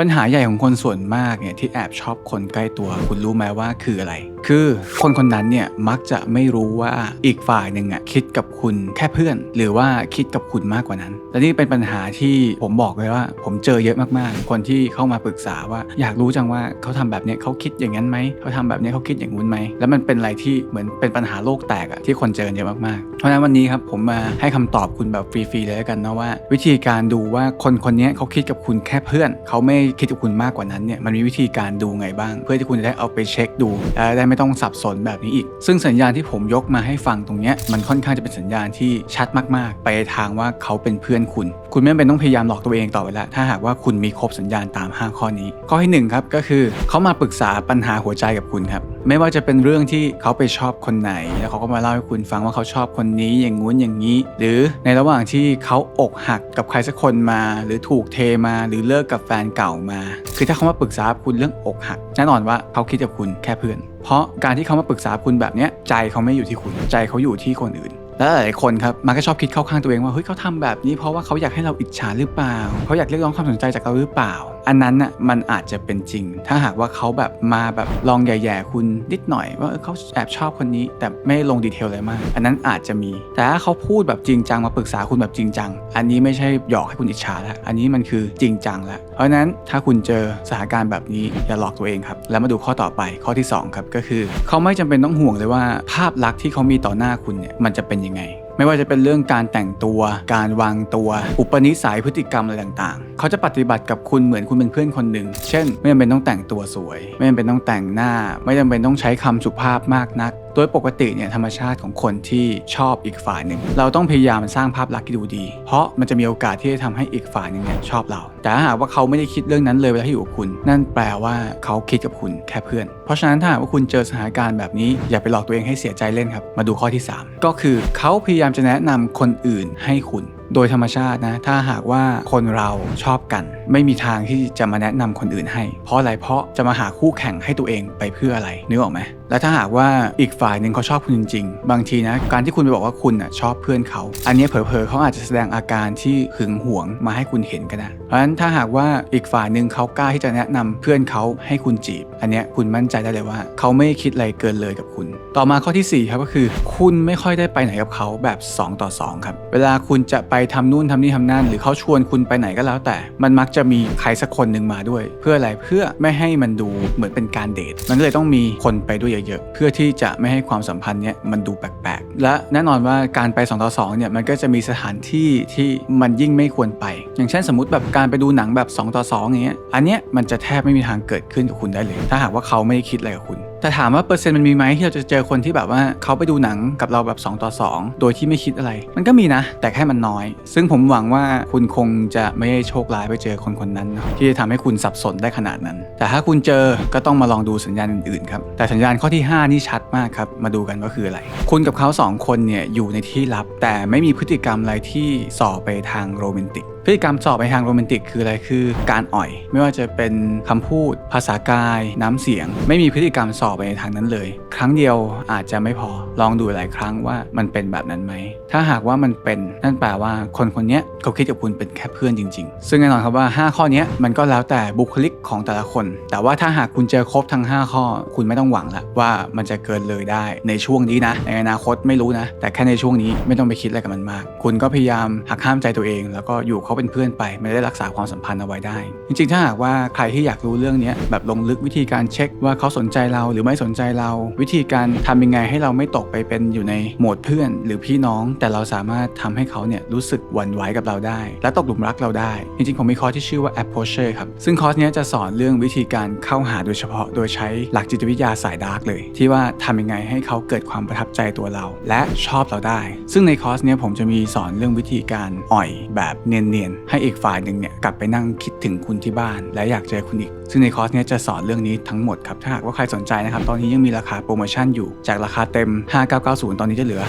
ปัญหาใหญ่ของคนส่วนมากเนี่ยที่แอบชอบคนใกล้ตัว คุณรู้ไหมว่าคืออะไร คือคนคนนั้นเนี่ยมักจะไม่รู้ว่าอีกฝ่ายหนึ่งอะคิดกับคุณแค่เพื่อน หรือว่าคิดกับคุณมากกว่านั้นและนี่เป็นปัญหาที่ผมบอกเลยว่า ผมเจอเยอะมากๆ คนที่เข้ามาปรึกษาว่า อยากรู้จังว่าเขาทำแบบเนี้ยเขาคิดอย่างนั้นไหมเขาทำแบบเนี้ยเขาคิดอย่างนู้นไหมแล้วมันเป็นอะไรที่เหมือนเป็นปัญหาโลกแตกอะที่คนเจอเยอะมากๆ เพราะฉะนั้นวันนี้ครับผมมาให้คำตอบคุณแบบฟรีๆเลยแล้วกันนะว่า วิธีการดูว่าคนคนนี้เขาคิดกับคุณแค่เพื่อนเขาไม่คิดถึงคุณมากกว่านั้นเนี่ยมันมีวิธีการดูไงบ้าง เพื่อที่คุณจะได้เอาไปเช็คดูและได้ไม่ต้องสับสนแบบนี้อีก ซึ่งสัญญาณที่ผมยกมาให้ฟังตรงเนี้ยมันค่อนข้างจะเป็นสัญญาณที่ชัดมากๆ ไปทางว่าเขาเป็นเพื่อนคุณ คุณไม่เป็นต้องพยายามหลอกตัวเองต่อไปแล้วถ้าหากว่าคุณมีครบสัญญาณตาม 5 ข้อนี้ ข้อที่หนึ่งครับก็คือเขามาปรึกษาปัญหาหัวใจกับคุณครับไม่ว่าจะเป็นเรื่องที่เขาไปชอบคนไหน แล้วเขาก็มาเล่าให้คุณฟังว่าเขาชอบคนนี้อย่างงู้นอย่างนี้ หรือในระหว่างที่เขาอกหักกับใครสักคนมา หรือถูกเทมาหรือเลิกกับแฟนเก่ามา คือถ้าเขามาปรึกษาคุณเรื่องอกหักแน่นอนว่าเขาคิดกับคุณแค่เพื่อน เพราะการที่เขามาปรึกษาคุณแบบนี้ใจเขาไม่อยู่ที่คุณใจเขาอยู่ที่คนอื่น แล้วหลายคนครับมักจะชอบคิดเข้าข้างตัวเองว่าเฮ้ยเขาทำแบบนี้เพราะว่าเขาอยากให้เราอิจฉาหรือเปล่าเขาอยากเรียกร้องความสนใจจากเราหรือเปล่า อันนั้นน่ะมันอาจจะเป็นจริง ถ้าหากว่าเขาแบบมาแบบลองแย่ๆคุณนิดหน่อย ว่าเออเขาแอบชอบคนนี้ แต่ไม่ลงดีเทลอะไรมาก อันนั้นอาจจะมี แต่ถ้าเขาพูดแบบจริงจังมาปรึกษาคุณแบบจริงจัง อันนี้ไม่ใช่หยอกให้คุณอิจฉาแล้ว อันนี้มันคือจริงจังแล้ว เพราะฉะนั้นถ้าคุณเจอสถานการณ์แบบนี้อย่าหลอกตัวเองครับ แล้วมาดูข้อต่อไปข้อที่สองครับก็คือ เขาไม่จำเป็นต้องห่วงเลยว่าภาพลักษณ์ที่เขามีต่อหน้าคุณเนี่ยมันจะเป็นยังไง ไม่ว่าจะเป็นเรื่องการแต่งตัว การวางตัว อุปนิสัยพฤติกรรมอะไรต่างๆ เขาจะปฏิบัติกับคุณเหมือนคุณเป็นเพื่อนคนหนึ่ง เช่น ไม่จำเป็นต้องแต่งตัวสวย ไม่จำเป็นต้องแต่งหน้า ไม่จำเป็นต้องใช้คำสุภาพมากนัก โดยปกติเนี่ยธรรมชาติของคนที่ชอบอีกฝ่ายหนึ่ง เราต้องพยายามสร้างภาพลักษณ์ที่ดูดี เพราะมันจะมีโอกาสที่จะทำให้อีกฝ่ายหนึ่งเนี่ยชอบเรา แต่ถ้าหากว่าเขาไม่ได้คิดเรื่องนั้นเลยเวลาที่อยู่กับคุณ นั่นแปลว่าเขาคิดกับคุณแค่เพื่อน เพราะฉะนั้นถ้าหากว่าคุณเจอสถานการณ์แบบนี้อย่าไปหลอกตัวเองให้เสียใจเล่นครับ มาดูข้อที่ 3 ก็คือเขาพยายามจะแนะนำคนอื่นให้คุณ โดยธรรมชาตินะ ถ้าหากว่าคนเราชอบกัน ไม่มีทางที่จะมาแนะนำคนอื่นให้ เพราะอะไรเพราะจะมาหาคู่แข่งให้ตัวเองไปเพื่ออะไรนึกออกไหมแล้วถ้าหากว่าอีกฝ่ายหนึ่งเขาชอบคุณจริงๆ บางทีนะการที่คุณไปบอกว่าคุณน่ะชอบเพื่อนเขา อันนี้เผลอๆเขาอาจจะแสดงอาการที่หึงหวงมาให้คุณเห็นก็ได้เพราะฉะนั้นถ้าหากว่าอีกฝ่ายหนึ่งเขากล้าที่จะแนะนำเพื่อนเขาให้คุณจีบ อันนี้คุณมั่นใจได้เลยว่า เขาไม่คิดอะไรเกินเลยกับคุณ ต่อมาข้อที่สี่ครับก็คือ คุณไม่ค่อยได้ไปไหนกับเขาแบบ 2 ต่อ 2 ครับ เวลาคุณจะไปทำนู่นทำนี่ทำนั่นหรือเขาชวนคุณไปไหนก็แล้วแต่ มันมักจะมีใครสักคนหนึ่งมาด้วย เพื่ออะไรเพื่อไม่ให้มันดูเหมือนเป็นการเดท มันก็เลยต้องมีคนไปด้วยเยอะๆ เพื่อที่จะไม่ให้ความสัมพันธ์เนี้ยมันดูแปลกๆ และแน่นอนว่าการไป2ต่อ2เนี่ยมันก็จะมีสถานที่ที่มันยิ่งไม่ควรไป อย่างเช่นสมมติแบบการไปดูหนังแบบ2ต่อ2อย่างเงี้ยอันเนี้ยมันจะแทบไม่มีทางเกิดขึ้นกับคุณได้เลย ถ้าหากว่าเขาไม่ได้คิดอะไรกับคุณ แต่ถามว่าเปอร์เซ็นต์มันมีไหมที่เราจะเจอคนที่แบบว่าเขาไปดูหนังกับเราแบบ2ต่อ2 โดยที่ไม่คิดอะไร มันก็มีนะ แต่แค่มันน้อย ซึ่งผมหวังว่าคุณคงจะไม่ได้โชคร้ายไปเจอคนคนนั้น ที่จะทำให้คุณสับสนได้ขนาดนั้น แต่ถ้าคุณเจอก็ต้องมาลองดูสัญญาณอื่นๆครับแต่สัญญาณข้อที่ 5 นี่ชัดมากครับมาดูกันว่าคืออะไร คุณกับเขาสองคนเนี่ยอยู่ในที่ลับ แต่ไม่มีพฤติกรรมอะไรที่ส่อไปทางโรแมนติก พฤติกรรมสอบไปทางโรแมนติกคืออะไรคือการอ่อย ไม่ว่าจะเป็นคำพูด ภาษากาย น้ำเสียง ไม่มีพฤติกรรมสอบไปในทางนั้นเลย ครั้งเดียวอาจจะไม่พอลองดูหลายครั้งว่ามันเป็นแบบนั้นไหมถ้าหากว่ามันเป็นนั่นแปลว่าคนคนนี้เขาคิดกับคุณเป็นแค่เพื่อนจริง ๆ ซึ่งแน่นอนครับว่า 5 ข้อนี้มันก็แล้วแต่บุคลิกของแต่ละคน แต่ว่าถ้าหากคุณเจอครบทั้ง 5 ข้อ คุณไม่ต้องหวังละว่ามันจะเกินเลยได้ในช่วงนี้นะ ในอนาคตไม่รู้นะ แต่แค่ในช่วงนี้ไม่ต้องไปคิดอะไรกับมันมาก คุณก็พยายามหักห้ามใจตัวเอง แล้วก็อยู่เขาเป็นเพื่อนไปไม่ได้รักษาความสัมพันธ์เอาไว้ได้ จริงๆ ถ้าหากว่าใครที่อยากรู้เรื่องนี้แบบลงลึกวิธีการเช็คว่าเขาสนใจเราหรือไม่สนใจเรา วิธีการทำยังไงให้เราไม่ตกไปเป็นอยู่ในโหมดเพื่อน หรือพี่น้อง แต่เราสามารถทำให้เขาเนี่ยรู้สึกหวั่นไหวกับเราได้ และตกหลุมรักเราได้ จริงๆ ผมมีคอร์สที่ชื่อว่า approacher ครับ ซึ่งคอร์สนี้จะสอนเรื่องวิธีการเข้าหาโดยเฉพาะ โดยใช้หลักจิตวิทยาสายดาร์กเลย ที่ว่าทำยังไงให้เขาเกิดความประทับใจตัวเรา และชอบเราได้ ซึ่งในคอร์สนี้ผมจะมีสอนเรื่องวิธีการอ่อยแบบเนียนๆให้อีกฝ่ายหนึ่งเนี่ยกลับไปนั่งคิดถึงคุณที่บ้าน และอยากเจอคุณอีก ซึ่งในคอร์สเนี้ยจะสอนเรื่องนี้ทั้งหมดครับ ถ้าหากว่าใครสนใจนะครับ ตอนนี้ยังมีราคาโปรโมชั่นอยู่ จากราคาเต็ม 5990 ตอนนี้จะเหลือ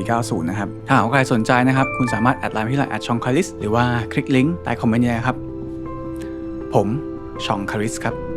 2490 นะครับ ถ้าหากว่าใครสนใจนะครับ คุณสามารถแอดไลน์ที่ไลน์แอดชองคาริสหรือว่าคลิกลิงก์ใต้คอมเมนต์นี้นะครับ ผมชองคาริสครับ